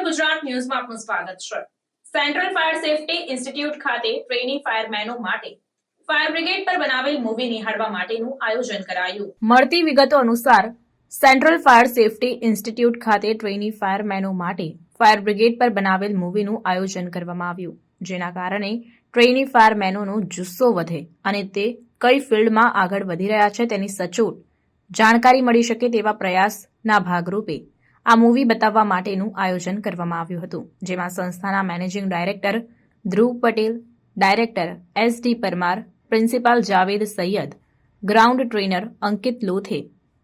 ગુજરાત ન્યૂઝમાં આપનું સ્વાગત છે. સેન્ટ્રલ ફાયર સેફટી ઇન્સ્ટિટ્યૂટ ખાતે ટ્રેની ફાયરમેનો માટે ફાયર બ્રિગેડ પર બનાવેલ મૂવી નિહાળવા માટેનું આયોજન કરાયું. મળતી વિગતો અનુસાર સેન્ટ્રલ ફાયર સેફટી ઇન્સ્ટિટ્યૂટ ખાતે ટ્રેની ફાયરમેનો માટે ફાયર બ્રિગેડ પર બનાવેલ મૂવીનું આયોજન કરવામાં આવ્યું, જેના કારણે ટ્રેની ફાયરમેનોનો જુસ્સો વધે અને તે કઈ ફિલ્ડમાં આગળ વધી રહ્યા છે તેની સચોટ જાણકારી મળી શકે તેવા પ્રયાસના ભાગરૂપે આ મૂવી બતાવવા માટેનું આયોજન કરવામાં આવ્યું હતું, જેમાં સંસ્થાના managing director Dhruv Patel, director S D Parmar, principal Javed Sayyed, ground trainer Ankit Lothe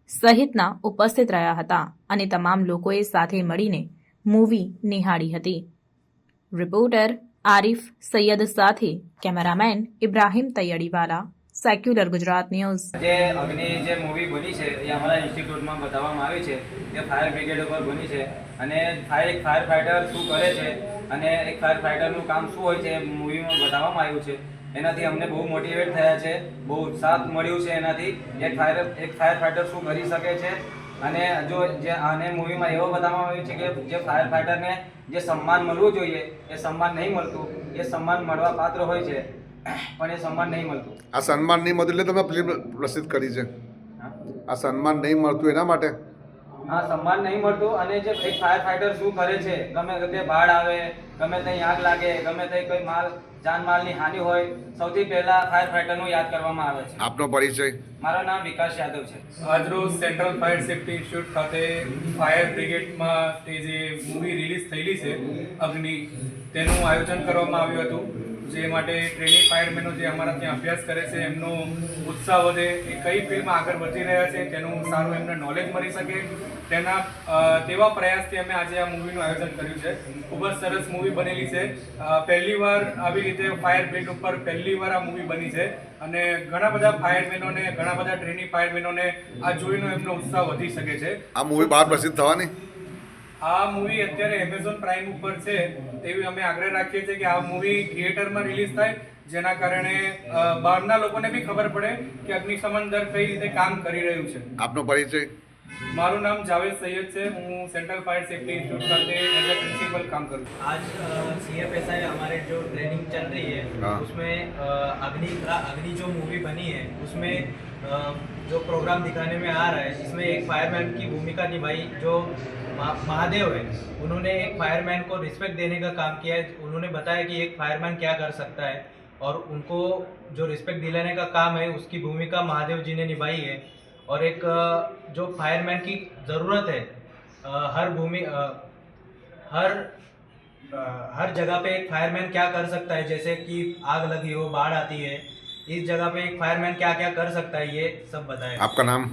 સહિતના ઉપસ્થિત રહ્યા હતા અને તમામ લોકોએ સાથે મળીને મૂવી નિહાળી હતી. રિપોર્ટર આરિફ સૈયદ સાથે cameraman Ibrahim Taiyadiwala secular Gujarat news જે અગ્નિ જે મૂવી બની છે, એ અમારા ઇન્સ્ટિટ્યૂટમાં બતાવવામાં આવી છે કે ફાયર બ્રિગેડ ઉપર બની છે. અને ફાયર ફાયર ફાઇટર શું કરે છે અને એક ફાયર ફાઇટરનું કામ શું હોય છે, એ મૂવીમાં બતાવવામાં આવ્યું છે. એનાથી અમને બહુ મોટિવેટ થયા છે, બહુ ઉત્સાહ મળ્યું છે એનાથી. એક ફાયર એક ફાયર ફાઇટર શું કરી શકે છે? અને જો જે આને મૂવીમાં એવો બતાવવામાં આવ્યું છે કે જે ફાયર ફાઇટરને જે સન્માન મળવું જોઈએ, એ સન્માન નહીં મળતું, એ સન્માન મળવા પાત્ર હોય છે. પણ એ સન્માન નહીં મળતું. આ સન્માન નહીં મળતું એટલે તમે ફિલ્મ પ્રસિદ્ધ કરી છે. હા? આ સન્માન નહીં મળતું એના માટે? હા સન્માન નહીં મળતું અને જે એક ફાયર ફાઈટર શું કરે છે ગમે તે બાળ આવે ગમે ત્યાં આગ લાગે ગમે તે કોઈ માલ જાનમાલની હાનિ હોય સૌથી પહેલા ફાયર ફાઈટરનું યાદ કરવામાં આવે છે. આપનો પરિચય? મારું નામ વિકાસ યાદવ છે. આજરોજ સેન્ટ્રલ ફાયર સેફ્ટી ઇન્સ્ટિટ્યૂટ ખાતે ફાયર બ્રિગેડમાં તે જે મૂવી રિલીઝ થયેલી છે અગ્નિ તેનું આયોજન કરવામાં આવ્યું હતું. જે માટે ટ્રેનિંગ ફાયરમેનો જે અમારા ત્યાં અભ્યાસ કરે છે એમનો ઉત્સાહ વધે એ કઈ ફિલ્ડમાં આગળ વધી રહ્યા છે તેનું સારું એમને નોલેજ મળી શકે. તેના તેવા પ્રયાસથી અમે આજે આ મૂવીનું આયોજન કર્યું છે. ખૂબ જ સરસ મૂવી બનેલી છે. પહેલીવાર આવી રીતે ફાયર બ્રિગેડ ઉપર પહેલીવાર આ મૂવી બની છે અને ઘણા બધા ફાયરમેનોને ઘણા બધા ટ્રેનિંગ ફાયરમેનોને આ જોઈને એમનો ઉત્સાહ વધી શકે છે. આ મૂવી બહાર પ્રસિદ્ધ થવાની? આ મૂવી અત્યારે એમેઝોન પ્રાઇમ ઉપર છે. તેવી અમે આગ્રહ રાખીએ છીએ કે આ મૂવી થિયેટરમાં રિલીઝ થાય જેના કારણે બહારના લોકોને બી ખબર પડે કે અગ્નિશમન દળ કઈ રીતે કામ કરી રહ્યું છે. આપનો પરિચય? મારું નામ જાવેદ સૈયદ છે. હું સેન્ટ્રલ ફાયર સેફ્ટી ઇન્સ્ટિટ્યૂટ ખાતે એઝ અ પ્રિન્સિપલ કામ કરું છું. आज सीएफएसआई हमारे जो ट्रेनिंग चल रही है उसमें અગ્નિ अग्नि जो मूवी बनी है उसमें जो प्रोग्राम दिखाने में आ रहा है इसमें एक फायरमैन की भूमिका निभाई, जो महादेव है, उन्होंने एक फायरमैन को रिस्पेक्ट देने का काम किया है। उन्होंने बताया कि एक फायरमैन क्या कर सकता है, और उनको जो रिस्पेक्ट दिलाने का काम है, उसकी भूमिका महादेव जी ने निभाई है। और एक जो फायरमैन की ज़रूरत है हर भूमि हर हर जगह पे एक फायरमैन क्या कर सकता है, जैसे कि आग लगी हो, बाढ़ आती है इस जगह पे एक फायरमैन क्या क्या कर सकता है ये सब बताया આપકા નામ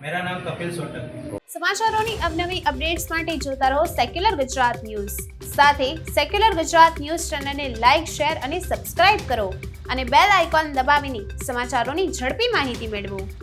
मेरा नाम कपिल सोटक સમાચારોની અવનવી અપડેટ્સ માટે જોતા રહો સેક્યુલર ગુજરાત ન્યૂઝ સાથે સેક્યુલર ગુજરાત ન્યૂઝ ચેનલને લાઇક શેર અને સબસ્ક્રાઇબ કરો અને બેલ આઇકોન દબાવીને સમાચારોની ઝડપી માહિતી મેળવો